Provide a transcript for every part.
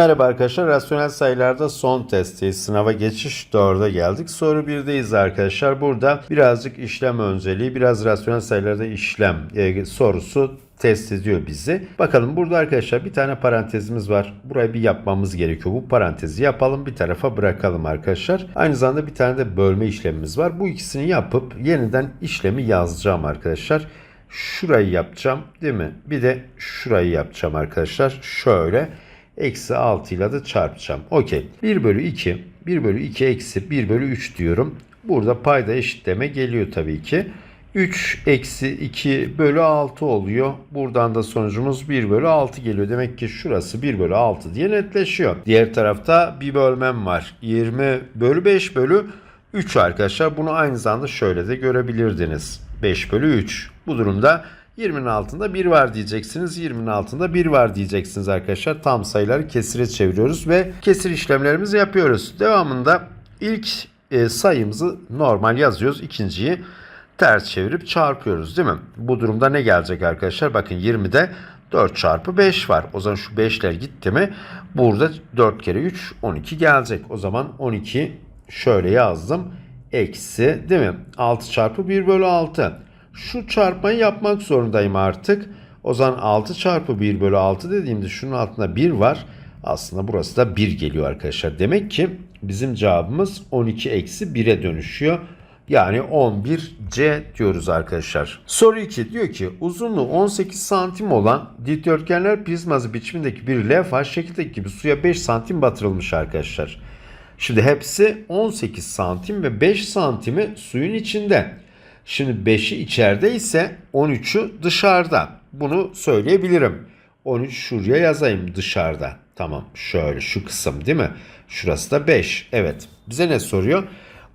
Merhaba arkadaşlar. Rasyonel sayılarda son testteyiz. Sınava geçiş 4'e geldik. Soru 1'deyiz arkadaşlar. Burada birazcık işlem önceliği, biraz rasyonel sayılarda işlem e, sorusu test ediyor bizi. Bakalım burada arkadaşlar bir tane parantezimiz var. Burayı bir yapmamız gerekiyor. Bu parantezi yapalım bir tarafa bırakalım arkadaşlar. Aynı zamanda bir tane de bölme işlemimiz var. Bu ikisini yapıp yeniden işlemi yazacağım arkadaşlar. Şurayı yapacağım değil mi? Bir de şurayı yapacağım arkadaşlar. Şöyle eksi 6 ile de çarpacağım. Okey. 1 bölü 2. 1 bölü 2 eksi 1 bölü 3 diyorum. Burada payda eşitleme geliyor tabii ki. 3 eksi 2 bölü 6 oluyor. Buradan da sonucumuz 1 bölü 6 geliyor. Demek ki şurası 1 bölü 6 diye netleşiyor. Diğer tarafta bir bölmem var. 20 bölü 5 bölü 3 arkadaşlar. Bunu aynı zamanda şöyle de görebilirdiniz. 5 bölü 3. Bu durumda 20'nin altında 1 var diyeceksiniz. 20'nin altında 1 var diyeceksiniz arkadaşlar. Tam sayıları kesire çeviriyoruz ve kesir işlemlerimizi yapıyoruz. Devamında ilk e, sayımızı normal yazıyoruz. İkinciyi ters çevirip çarpıyoruz değil mi? Bu durumda ne gelecek arkadaşlar? Bakın 20'de 4 çarpı 5 var. O zaman şu 5'ler gitti mi? Burada 4 kere 3 12 gelecek. O zaman 12 şöyle yazdım. Eksi değil mi? 6 çarpı 1 bölü 6. Şu çarpmayı yapmak zorundayım artık. O zaman 6 çarpı 1 bölü 6 dediğimde şunun altında 1 var. Aslında burası da 1 geliyor arkadaşlar. Demek ki bizim cevabımız 12 eksi 1'e dönüşüyor. Yani 11C diyoruz arkadaşlar. Soru 2 diyor ki uzunluğu 18 santim olan dikdörtgenler prizması biçimindeki bir levha şekildeki gibi suya 5 santim batırılmış arkadaşlar. Şimdi hepsi 18 santim ve 5 santimi suyun içinde. Şimdi 5'i içeride ise 13'ü dışarıda. Bunu söyleyebilirim. 13 şuraya yazayım dışarıda. Tamam şöyle şu kısım değil mi? Şurası da 5. Evet bize ne soruyor?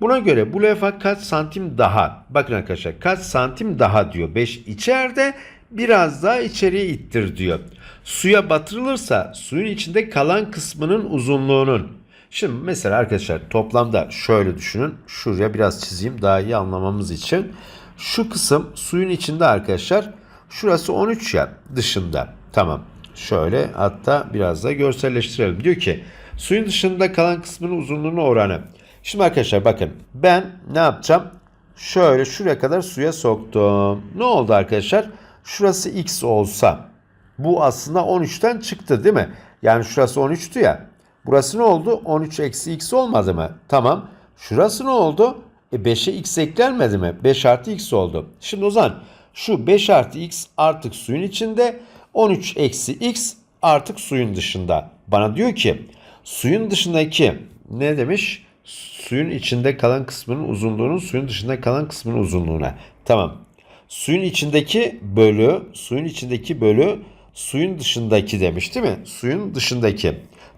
Buna göre bu levha kaç santim daha? Bakın arkadaşlar kaç santim daha diyor. 5 içeride biraz daha içeriye ittir diyor. Suya batırılırsa suyun içinde kalan kısmının uzunluğunun. Şimdi mesela arkadaşlar toplamda şöyle düşünün. Şuraya biraz çizeyim daha iyi anlamamız için. Şu kısım suyun içinde arkadaşlar. Şurası 13 ya dışında. Tamam. Şöyle hatta biraz da görselleştirelim. Diyor ki suyun dışında kalan kısmının uzunluğuna oranı. Şimdi arkadaşlar bakın ben ne yapacağım? Şöyle şuraya kadar suya soktum. Ne oldu arkadaşlar? Şurası x olsa bu aslında 13'ten çıktı değil mi? Yani şurası 13'tü ya. Burası ne oldu? 13 eksi x olmadı mı? Tamam. Şurası ne oldu? E 5'e x eklenmedi mi? 5 artı x oldu. Şimdi o zaman şu 5 artı x artık suyun içinde. 13 eksi x artık suyun dışında. Bana diyor ki suyun dışındaki ne demiş? Suyun içinde kalan kısmının uzunluğunun suyun dışında kalan kısmının uzunluğuna. Tamam. Suyun içindeki bölü, suyun içindeki bölü suyun dışındaki demiş değil mi? Suyun dışındaki.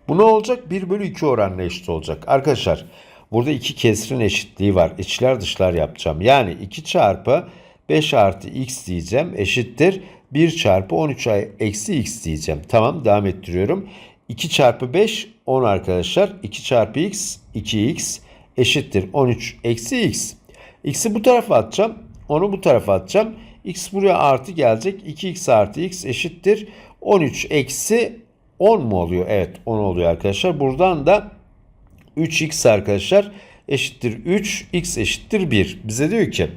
Bu ne olacak? 1 bölü 2 oranla eşit olacak. Arkadaşlar burada iki kesrin eşitliği var. İçler dışlar yapacağım. Yani 2 çarpı 5 artı x diyeceğim eşittir. 1 çarpı 13 eksi x diyeceğim. Tamam devam ettiriyorum. 2 çarpı 5 10 arkadaşlar. 2 çarpı x 2x eşittir 13 eksi x. X'i bu tarafa atacağım. Onu bu tarafa atacağım. X buraya artı gelecek. 2x artı x eşittir. 13 eksi 10 mu oluyor? Evet 10 oluyor arkadaşlar. Buradan da 3x arkadaşlar eşittir 3, x eşittir 1. Bize diyor ki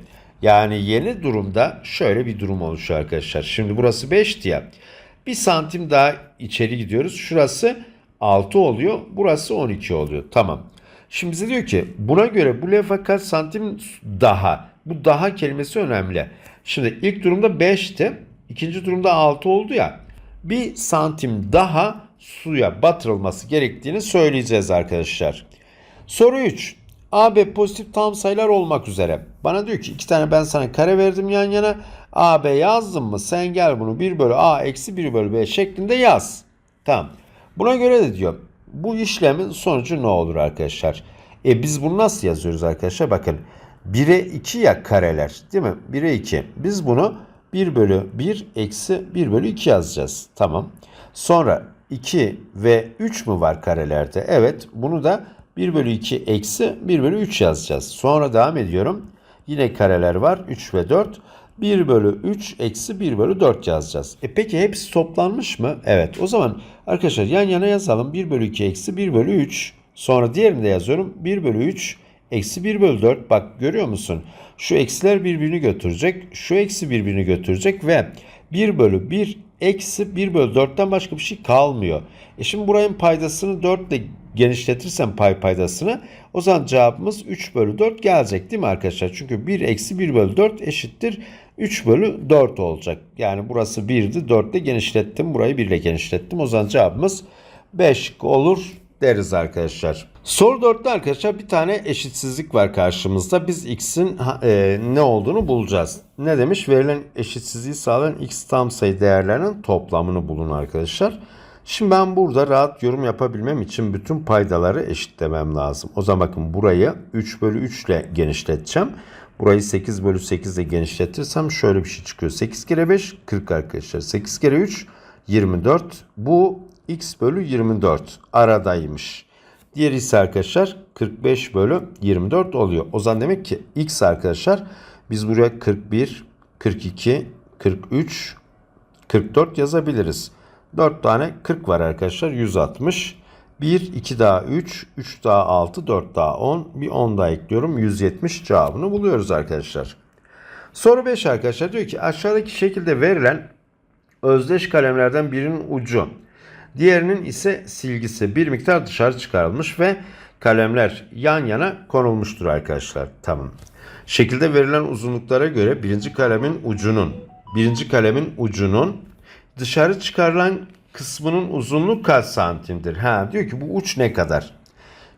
yani yeni durumda şöyle bir durum oluşuyor arkadaşlar. Şimdi burası 5'ti ya. Bir santim daha içeri gidiyoruz. Şurası 6 oluyor. Burası 12 oluyor. Tamam. Şimdi bize diyor ki buna göre bu levha kaç santim daha? Bu daha kelimesi önemli. Şimdi ilk durumda 5'ti. İkinci durumda 6 oldu ya. Bir santim daha suya batırılması gerektiğini söyleyeceğiz arkadaşlar. Soru 3. AB pozitif tam sayılar olmak üzere. Bana diyor ki iki tane ben sana kare verdim yan yana. AB yazdım mı sen gel bunu 1 bölü A eksi 1 bölü B şeklinde yaz. Tamam. Buna göre de diyor bu işlemin sonucu ne olur arkadaşlar? E biz bunu nasıl yazıyoruz arkadaşlar? Bakın 1'e 2 ya kareler değil mi? 1'e 2. Biz bunu 1 bölü 1 eksi 1 bölü 2 yazacağız. Tamam. Sonra 2 ve 3 mü var karelerde? Evet. Bunu da 1 bölü 2 eksi 1 bölü 3 yazacağız. Sonra devam ediyorum. Yine kareler var. 3 ve 4. 1 bölü 3 eksi 1 bölü 4 yazacağız. E peki hepsi toplanmış mı? Evet. O zaman arkadaşlar yan yana yazalım. 1 bölü 2 eksi 1 bölü 3. Sonra diğerini de yazıyorum. 1 bölü 3 eksi 1 bölü 4. Bak görüyor musun? Şu eksiler birbirini götürecek. Şu eksi birbirini götürecek ve 1 bölü 1 eksi 1 bölü 4'ten başka bir şey kalmıyor. E şimdi burayın paydasını 4 ile genişletirsem pay paydasını o zaman cevabımız 3 bölü 4 gelecek değil mi arkadaşlar? Çünkü 1 eksi 1 bölü 4 eşittir 3 bölü 4 olacak. Yani burası 1'di 4 ile genişlettim. Burayı 1 ile genişlettim. O zaman cevabımız 5 olur deriz arkadaşlar. Soru 4'te arkadaşlar bir tane eşitsizlik var karşımızda. Biz x'in e, ne olduğunu bulacağız. Ne demiş? Verilen eşitsizliği sağlayan x tam sayı değerlerinin toplamını bulun arkadaşlar. Şimdi ben burada rahat yorum yapabilmem için bütün paydaları eşitlemem lazım. O zaman bakın burayı 3 bölü 3 ile genişleteceğim. Burayı 8 bölü 8 ile genişletirsem şöyle bir şey çıkıyor. 8 kere 5 40 arkadaşlar. 8 kere 3 24. Bu x bölü 24 aradaymış. Diğeri ise arkadaşlar 45 bölü 24 oluyor. O zaman demek ki x arkadaşlar biz buraya 41, 42, 43, 44 yazabiliriz. 4 tane 40 var arkadaşlar 160. 1, 2 daha 3, 3 daha 6, 4 daha 10. Bir 10 daha ekliyorum. 170 cevabını buluyoruz arkadaşlar. Soru 5 arkadaşlar diyor ki aşağıdaki şekilde verilen özdeş kalemlerden birinin ucu Diğerinin ise silgisi bir miktar dışarı çıkarılmış ve kalemler yan yana konulmuştur arkadaşlar. Tamam. Şekilde verilen uzunluklara göre birinci kalemin ucunun birinci kalemin ucunun dışarı çıkarılan kısmının uzunluğu kaç santimdir? Ha diyor ki bu uç ne kadar?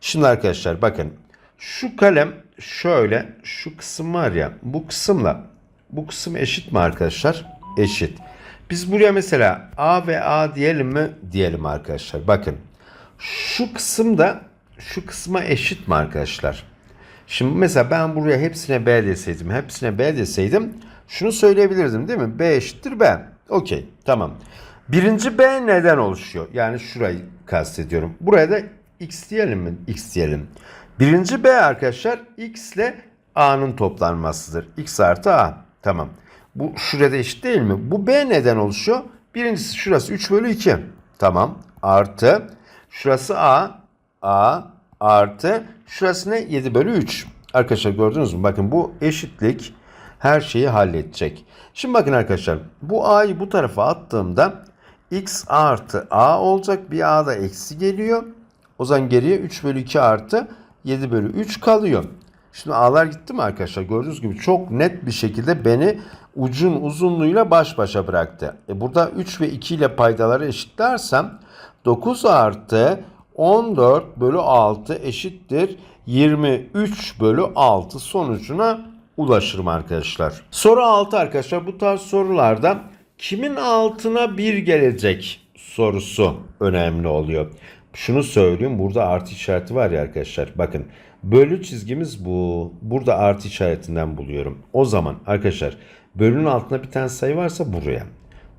Şimdi arkadaşlar bakın şu kalem şöyle şu kısım var ya bu kısımla bu kısım eşit mi arkadaşlar? Eşit. Biz buraya mesela A ve A diyelim mi? Diyelim arkadaşlar. Bakın şu kısım da şu kısma eşit mi arkadaşlar? Şimdi mesela ben buraya hepsine B deseydim, hepsine B deseydim şunu söyleyebilirdim değil mi? B eşittir B. Okey tamam. Birinci B neden oluşuyor? Yani şurayı kastediyorum. Buraya da X diyelim mi? X diyelim. Birinci B arkadaşlar X ile A'nın toplanmasıdır. X artı A. Tamam. Bu şurada eşit değil mi? Bu B neden oluşuyor? Birincisi şurası 3 bölü 2. Tamam. Artı. Şurası A. A artı. Şurası ne? 7 bölü 3. Arkadaşlar gördünüz mü? Bakın bu eşitlik her şeyi halledecek. Şimdi bakın arkadaşlar. Bu A'yı bu tarafa attığımda X artı A olacak. Bir A da eksi geliyor. O zaman geriye 3 bölü 2 artı 7 bölü 3 kalıyor. Şimdi A'lar gitti mi arkadaşlar? Gördüğünüz gibi çok net bir şekilde beni ucun uzunluğuyla baş başa bıraktı. E burada 3 ve 2 ile paydaları eşitlersem 9 artı 14 bölü 6 eşittir 23 bölü 6 sonucuna ulaşırım arkadaşlar. Soru 6 arkadaşlar bu tarz sorularda kimin altına 1 gelecek sorusu önemli oluyor. Şunu söyleyeyim burada artı işareti var ya arkadaşlar bakın bölü çizgimiz bu. Burada artı işaretinden buluyorum. O zaman arkadaşlar Bölünün altında bir tane sayı varsa buraya.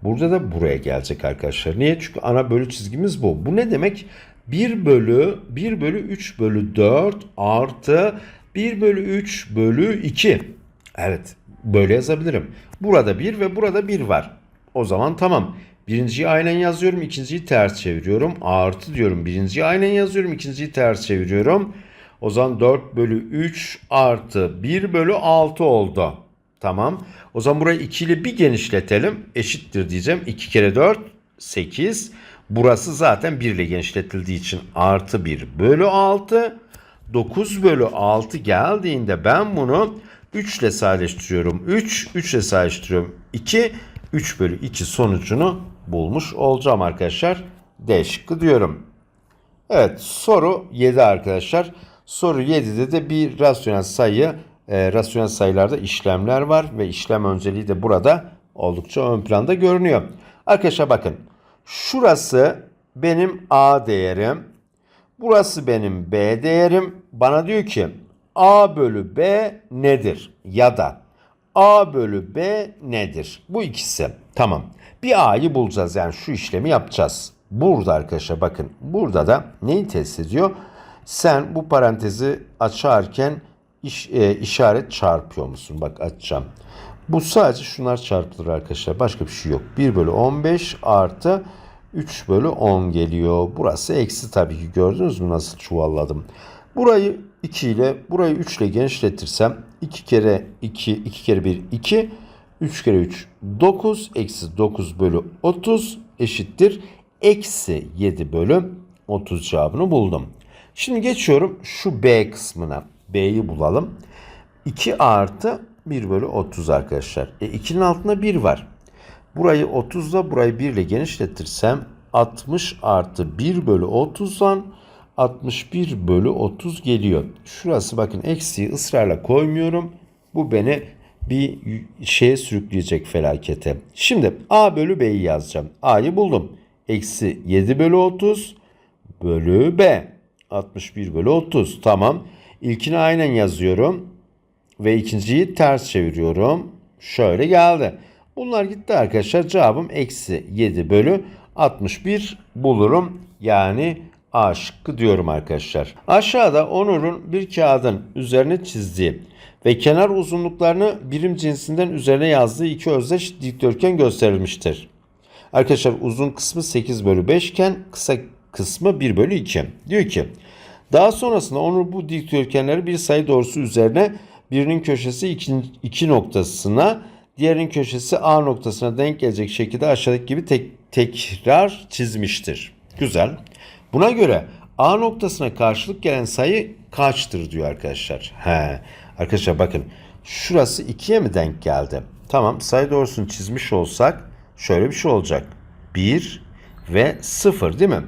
Burada da buraya gelecek arkadaşlar. Niye? Çünkü ana bölü çizgimiz bu. Bu ne demek? 1 bölü 1 bölü 3 bölü 4 artı 1 bölü 3 bölü 2. Evet böyle yazabilirim. Burada 1 ve burada 1 var. O zaman tamam. Birinciyi aynen yazıyorum. ikinciyi ters çeviriyorum. Artı diyorum. Birinciyi aynen yazıyorum. ikinciyi ters çeviriyorum. O zaman 4 bölü 3 artı 1 bölü 6 oldu. Tamam. O zaman burayı 2 ile bir genişletelim. Eşittir diyeceğim. 2 kere 4 8. Burası zaten 1 ile genişletildiği için artı 1 bölü 6. 9 bölü 6 geldiğinde ben bunu 3 ile sadeleştiriyorum. 3, 3 ile sadeleştiriyorum. 2, 3 bölü 2 sonucunu bulmuş olacağım arkadaşlar. D şıkkı diyorum. Evet soru 7 arkadaşlar. Soru 7'de de bir rasyonel sayı e, rasyonel sayılarda işlemler var ve işlem önceliği de burada oldukça ön planda görünüyor. Arkadaşlar bakın şurası benim A değerim. Burası benim B değerim. Bana diyor ki A bölü B nedir? Ya da A bölü B nedir? Bu ikisi. Tamam. Bir A'yı bulacağız yani şu işlemi yapacağız. Burada arkadaşlar bakın burada da neyi test ediyor? Sen bu parantezi açarken iş, e, işaret çarpıyor musun? Bak açacağım. Bu sadece şunlar çarpılır arkadaşlar. Başka bir şey yok. 1 bölü 15 artı 3 bölü 10 geliyor. Burası eksi tabii ki gördünüz mü nasıl çuvalladım. Burayı 2 ile burayı 3 ile genişletirsem 2 kere 2 2 kere 1 2 3 kere 3 9 eksi 9 bölü 30 eşittir. Eksi 7 bölü 30 cevabını buldum. Şimdi geçiyorum şu B kısmına. B'yi bulalım. 2 artı 1 bölü 30 arkadaşlar. E 2'nin altında 1 var. Burayı 30 ile burayı 1 ile genişletirsem 60 artı 1 bölü 30'dan 61 bölü 30 geliyor. Şurası bakın eksiği ısrarla koymuyorum. Bu beni bir şeye sürükleyecek felakete. Şimdi A bölü B'yi yazacağım. A'yı buldum. Eksi 7 bölü 30 bölü B. 61 bölü 30. Tamam. İlkini aynen yazıyorum. Ve ikinciyi ters çeviriyorum. Şöyle geldi. Bunlar gitti arkadaşlar. Cevabım eksi 7 bölü 61 bulurum. Yani A şıkkı diyorum arkadaşlar. Aşağıda Onur'un bir kağıdın üzerine çizdiği ve kenar uzunluklarını birim cinsinden üzerine yazdığı iki özdeş dikdörtgen gösterilmiştir. Arkadaşlar uzun kısmı 8 bölü 5 iken kısa kısmı 1 bölü 2. Diyor ki daha sonrasında Onur bu dikdörtgenleri bir sayı doğrusu üzerine birinin köşesi 2, 2 noktasına diğerinin köşesi A noktasına denk gelecek şekilde aşağıdaki gibi tek, tekrar çizmiştir. Güzel. Buna göre A noktasına karşılık gelen sayı kaçtır diyor arkadaşlar. He. Arkadaşlar bakın şurası 2'ye mi denk geldi? Tamam sayı doğrusunu çizmiş olsak şöyle bir şey olacak. 1 ve 0 değil mi?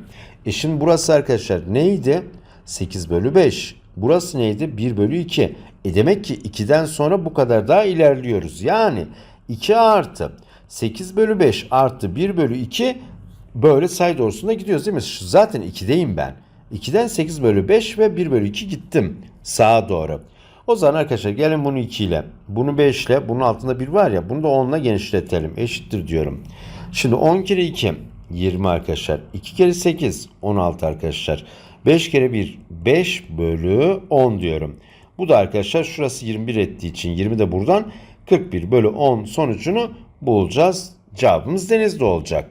E şimdi burası arkadaşlar neydi? 8 bölü 5. Burası neydi? 1 bölü 2. E demek ki 2'den sonra bu kadar daha ilerliyoruz. Yani 2 artı 8 bölü 5 artı 1 bölü 2 böyle sayı doğrusunda gidiyoruz değil mi? Zaten 2'deyim ben. 2'den 8 bölü 5 ve 1 bölü 2 gittim sağa doğru. O zaman arkadaşlar gelin bunu 2 ile, bunu 5 ile, bunun altında 1 var ya bunu da 10 ile genişletelim. Eşittir diyorum. Şimdi 10 kere 2 20 arkadaşlar. 2 kere 8 16 arkadaşlar. 5 kere 1 5 bölü 10 diyorum. Bu da arkadaşlar şurası 21 ettiği için 20 de buradan 41 bölü 10 sonucunu bulacağız. Cevabımız denizde olacak.